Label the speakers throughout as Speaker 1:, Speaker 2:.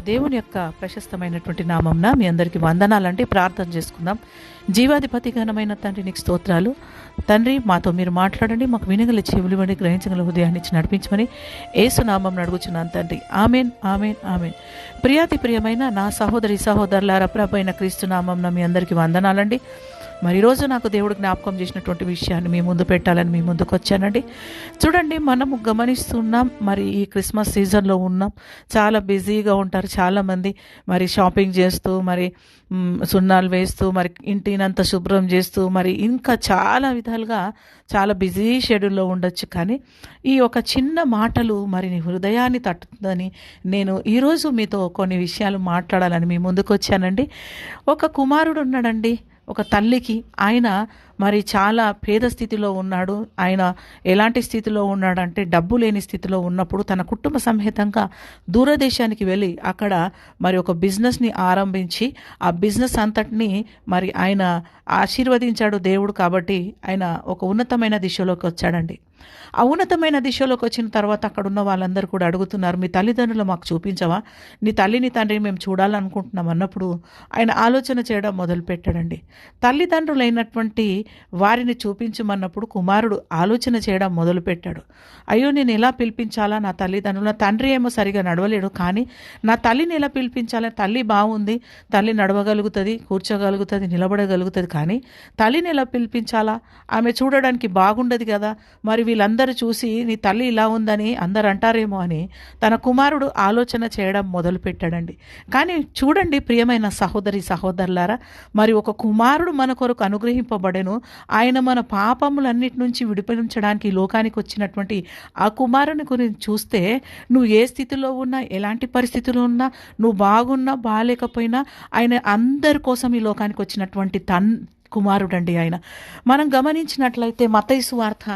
Speaker 1: దేవుని యొక్క ప్రశస్తమైనటువంటి నామంన మీ అందరికీ వందనాలంటే ప్రార్థన చేసుకుందాం. జీవాధిపతి ఘనమైన తండ్రి నీకు స్తోత్రాలు. తండ్రి మాతో మీరు మాట్లాడండి. మాకు వినగల చెవులివ్వండి గ్రహించగల హృదయాన్ని ఇచ్చి నడిపించమని ఏసునామం అడుగుచున్నాను తండ్రి. Amen amen amen. ప్రియాతి ప్రియమైన నా సహోదరి సహోదరులారా ప్రభైన క్రీస్తు నామం మీ అందరికీ వందనాలండి. మరి ఈరోజు నాకు దేవుడు జ్ఞాపకం చేసినటువంటి విషయాన్ని మీ ముందు పెట్టాలని మీ ముందుకు వచ్చానండి. చూడండి మనము గమనిస్తున్నాం మరి ఈ క్రిస్మస్ సీజన్లో ఉన్నాం. చాలా బిజీగా ఉంటారు చాలామంది. మరి షాపింగ్ చేస్తూ మరి సున్నాలు వేస్తూ మరి ఇంటినంతా శుభ్రం చేస్తూ మరి ఇంకా చాలా విధాలుగా చాలా బిజీ షెడ్యూల్లో ఉండొచ్చు. కానీ ఈ ఒక చిన్న మాటలు మరి నీ హృదయాన్ని తట్టుతుందని నేను ఈరోజు మీతో కొన్ని విషయాలు మాట్లాడాలని మీ ముందుకు వచ్చానండి. ఒక కుమారుడు ఉన్నాడండి. ఒక తల్లికి ఆయన మరి చాలా పేద స్థితిలో ఉన్నాడు. ఆయన ఎలాంటి స్థితిలో ఉన్నాడంటే డబ్బు లేని స్థితిలో ఉన్నప్పుడు తన కుటుంబ సమేతంగా దూరదేశానికి వెళ్ళి అక్కడ మరి ఒక బిజినెస్ని ఆరంభించి ఆ బిజినెస్ అంతటిని మరి ఆయన ఆశీర్వదించాడు దేవుడు కాబట్టి ఆయన ఒక ఉన్నతమైన దిశలోకి వచ్చాడండి. ఆ ఉన్నతమైన దిశలోకి వచ్చిన తర్వాత అక్కడ ఉన్న వాళ్ళందరూ కూడా అడుగుతున్నారు మీ తల్లిదండ్రులు మాకు చూపించవా? నీ తల్లిని తండ్రిని మేము చూడాలనుకుంటున్నాం అన్నప్పుడు ఆయన ఆలోచన చేయడం మొదలుపెట్టాడండి. తల్లిదండ్రులైనటువంటి వారిని చూపించమన్నప్పుడు కుమారుడు ఆలోచన చేయడం మొదలుపెట్టాడు. అయ్యో నేను ఎలా పిలిపించాలా నా తల్లిదండ్రులు? నా తండ్రి ఏమో సరిగా నడవలేడు కానీ నా తల్లిని ఎలా పిలిపించాలా? తల్లి బాగుంది తల్లి నడవగలుగుతుంది కూర్చోగలుగుతుంది నిలబడగలుగుతుంది కానీ తల్లిని ఎలా పిలిపించాలా? ఆమె చూడడానికి బాగుండదు కదా. మరి వీళ్ళందరూ చూసి నీ తల్లి ఇలా ఉందని అందరు అంటారేమో అని తన కుమారుడు ఆలోచన చేయడం మొదలుపెట్టాడండి. కానీ చూడండి ప్రియమైన సహోదరి సహోదరులారా మరి ఒక కుమారుడు మన కొరకు అనుగ్రహింపబడెను ఆయన మన పాపములన్నిటి నుంచి విడిపించడానికి ఈ లోకానికి వచ్చినటువంటి ఆ కుమారుని గురించి చూస్తే నువ్వు ఏ స్థితిలో ఉన్నా ఎలాంటి పరిస్థితిలో ఉన్నా నువ్వు బాగున్నా బాగాలేకపోయినా ఆయన అందరి కోసం ఈ లోకానికి వచ్చినటువంటి తన్ కుమారుడండి ఆయన. మనం గమనించినట్లయితే మతైసు వార్త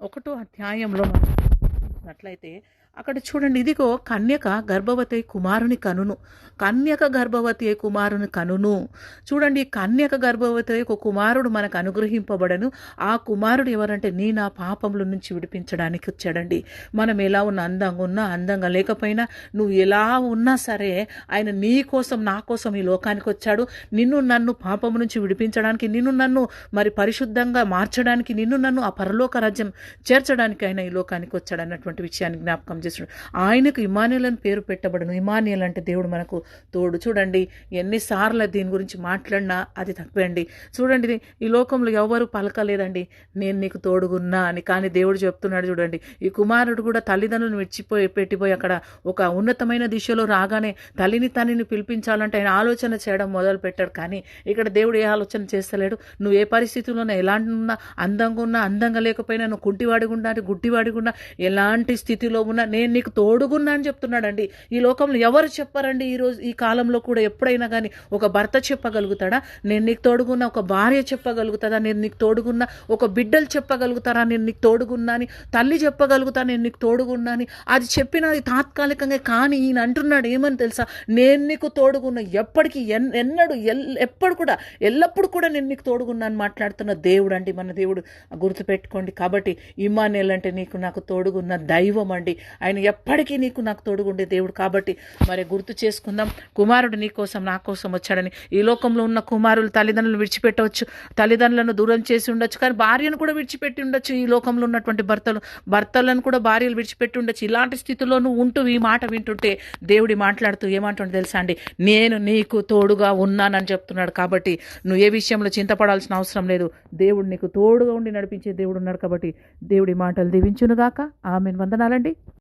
Speaker 1: ఒకటో అధ్యాయంలో మనం గమనించినట్లయితే అక్కడ చూడండి ఇదిగో కన్యక గర్భవతి కుమారుని కనును. కన్యక గర్భవతి కుమారుని కనును. చూడండి కన్యక గర్భవతి ఒక కుమారుడు మనకు అనుగ్రహింపబడను. ఆ కుమారుడు ఎవరంటే నీ నా పాపముల నుంచి విడిపించడానికి వచ్చాడండి. మనం ఎలా ఉన్న అందంగా ఉన్నా అందంగా లేకపోయినా నువ్వు ఎలా ఉన్నా సరే ఆయన నీ కోసం నా కోసం ఈ లోకానికి వచ్చాడు. నిన్ను నన్ను పాపము నుంచి విడిపించడానికి నిన్ను నన్ను మరి పరిశుద్ధంగా మార్చడానికి నిన్ను నన్ను ఆ పరలోక రాజ్యం చేర్చడానికి ఆయన ఈ లోకానికి వచ్చాడు అన్నటువంటి విషయాన్ని జ్ఞాపకం చేస్తున్నాడు. ఆయనకు ఇమానుయల్ అని పేరు పెట్టబడను. ఇమానుయల్ అంటే దేవుడు మనకు తోడు. చూడండి ఎన్నిసార్లు దీని గురించి మాట్లాడినా అది తప్పే అండి చూడండి ఇది ఈ లోకంలో ఎవరు పలకలేదండి. నేను నీకు తోడుగున్నా అని. కానీ దేవుడు చెప్తున్నాడు చూడండి ఈ కుమారుడు కూడా తల్లిదండ్రులను విడిచిపోయి పెట్టిపోయి అక్కడ ఒక ఉన్నతమైన దిశలో రాగానే తల్లిని తనని పిలిపించాలంటే ఆయన ఆలోచన చేయడం మొదలు పెట్టాడు. కానీ ఇక్కడ దేవుడు ఏ ఆలోచన చేస్తలేడు. నువ్వు ఏ పరిస్థితుల్లోనే ఎలాంటి ఉన్నా అందంగా ఉన్నా అందంగా లేకపోయినా నువ్వు కుంటివాడిగా ఉన్నా గుడ్డివాడిగా ఉన్నా ఎలాంటి స్థితిలో ఉన్నా నేను నీకు తోడుగున్నా అని చెప్తున్నాడండి. ఈ లోకంలో ఎవరు చెప్పారండి? ఈరోజు ఈ కాలంలో కూడా ఎప్పుడైనా కానీ ఒక భర్త చెప్పగలుగుతాడా? నేను నీకు తోడుగున్నా ఒక భార్య చెప్పగలుగుతుందా నేను నీకు తోడుగున్నా ఒక బిడ్డలు చెప్పగలుగుతారా? నేను నీకు తోడుగున్నా అని తల్లి చెప్పగలుగుతా నేను నీకు తోడుగున్నా అని. అది చెప్పినది తాత్కాలికంగా కానీ ఈయన అంటున్నాడు ఏమని తెలుసా? నేను నీకు తోడుగున్నా. ఎప్పటికీ ఎన్ ఎన్నడు ఎల్ ఎప్పుడు కూడా ఎల్లప్పుడు కూడా నేను నీకు తోడుగున్నా అని మాట్లాడుతున్న దేవుడు అండి మన దేవుడు. గుర్తుపెట్టుకోండి. కాబట్టి ఇమానేల్ అంటే నీకు నాకు తోడుగున్న దైవం అండి ఆయన ఎప్పటికీ నీకు నాకు తోడుగుండే దేవుడు కాబట్టి మరి గుర్తు చేసుకుందాం. కుమారుడు నీ కోసం నా కోసం వచ్చాడని ఈ లోకంలో ఉన్న కుమారులు తల్లిదండ్రులను విడిచిపెట్టవచ్చు తల్లిదండ్రులను దూరం చేసి ఉండొచ్చు కానీ భార్యను కూడా విడిచిపెట్టి ఉండొచ్చు ఈ లోకంలో ఉన్నటువంటి భర్తలు. భర్తలను కూడా భార్యలు విడిచిపెట్టి ఉండొచ్చు. ఇలాంటి స్థితిలో నువ్వు ఉంటూ ఈ మాట వింటుంటే దేవుడి మాట్లాడుతూ ఏమంటుండే తెలుసా అండి? నేను నీకు తోడుగా ఉన్నానని చెప్తున్నాడు కాబట్టి నువ్వు ఏ విషయంలో చింతపడాల్సిన అవసరం లేదు. దేవుడు నీకు తోడుగా ఉండి నడిపించే దేవుడు ఉన్నాడు కాబట్టి దేవుడి మాటలు దీవించునుగాక. ఆమెను. వందనాలండి.